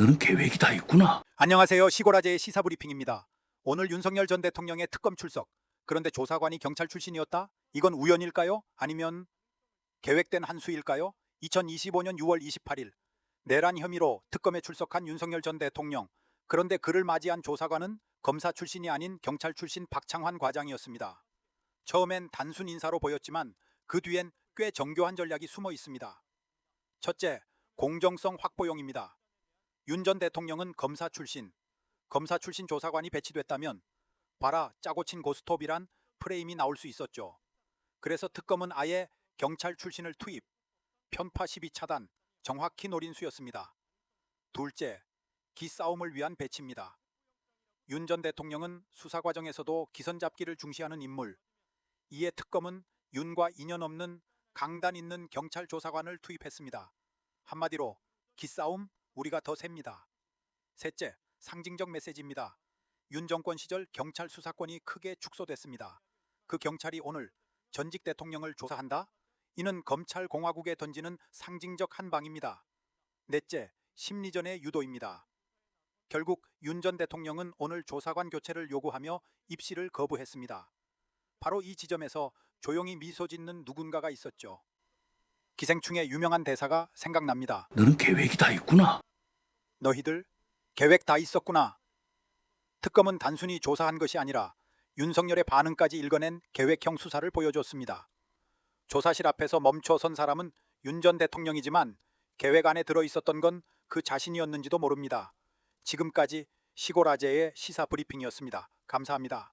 너는 계획이 다 있구나. 안녕하세요. 시골아재의 시사브리핑입니다. 오늘 윤석열 전 대통령의 특검 출석. 그런데 조사관이 경찰 출신이었다? 이건 우연일까요? 아니면 계획된 한 수일까요? 2025년 6월 28일 내란 혐의로 특검에 출석한 윤석열 전 대통령. 그런데 그를 맞이한 조사관은 검사 출신이 아닌 경찰 출신 박창환 과장이었습니다. 처음엔 단순 인사로 보였지만 그 뒤엔 꽤 정교한 전략이 숨어 있습니다. 첫째, 공정성 확보용입니다. 윤 전 대통령은 검사 출신, 검사 출신 조사관이 배치됐다면 봐라 짜고 친 고스톱이란 프레임이 나올 수 있었죠. 그래서 특검은 아예 경찰 출신을 투입, 편파 시비 차단, 정확히 노린 수였습니다. 둘째, 기싸움을 위한 배치입니다. 윤 전 대통령은 수사 과정에서도 기선 잡기를 중시하는 인물. 이에 특검은 윤과 인연 없는 강단 있는 경찰 조사관을 투입했습니다. 한마디로 기싸움 우리가 더 셉니다. 셋째, 상징적 메시지입니다. 윤 정권 시절 경찰 수사권이 크게 축소됐습니다. 그 경찰이 오늘 전직 대통령을 조사한다? 이는 검찰 공화국에 던지는 상징적 한 방입니다. 넷째, 심리전의 유도입니다. 결국 윤 전 대통령은 오늘 조사관 교체를 요구하며 입시를 거부했습니다. 바로 이 지점에서 조용히 미소 짓는 누군가가 있었죠. 기생충의 유명한 대사가 생각납니다. 너는 계획이 다 있구나. 너희들 계획 다 있었구나. 특검은 단순히 조사한 것이 아니라 윤석열의 반응까지 읽어낸 계획형 수사를 보여줬습니다. 조사실 앞에서 멈춰 선 사람은 윤 전 대통령이지만 계획 안에 들어 있었던 건 그 자신이었는지도 모릅니다. 지금까지 시골 아재의 시사 브리핑이었습니다. 감사합니다.